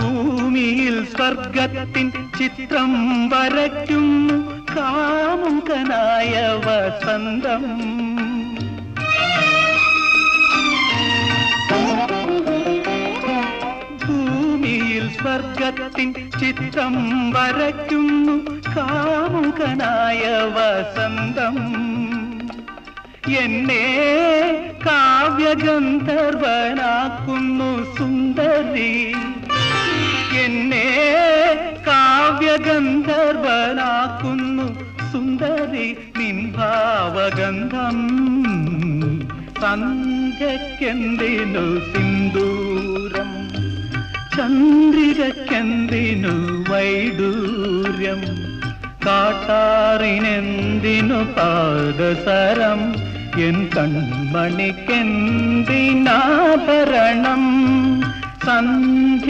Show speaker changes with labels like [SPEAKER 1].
[SPEAKER 1] ഭൂമിയിൽ സ്വർഗത്തിൻ ചിത്രം വരയ്ക്കുന്നു കാമുകനായ വസന്തം. ഭൂമിയിൽ സ്വർഗത്തിൻ ചിത്രം വരയ്ക്കുന്നു കാമുകനായ വസന്തം. എന്നെ കാവ്യഗന്ധർവനാക്കുന്നു സുന്ദരി. എന്നെ കാവ്യഗന്ധർവനാക്കുന്നു സുന്ദരി നിൻഭാവഗന്ധം സന്ധ്യക്കെന്തിനു സിന്ദൂരം ചന്ദ്രികക്കെന്തിനു വൈഡൂര്യം കാട്ടാറിനെന്തിനു പാദസരം എൻ കൺമണിക്കെന്തിനാഭരണം സന്ധ്യ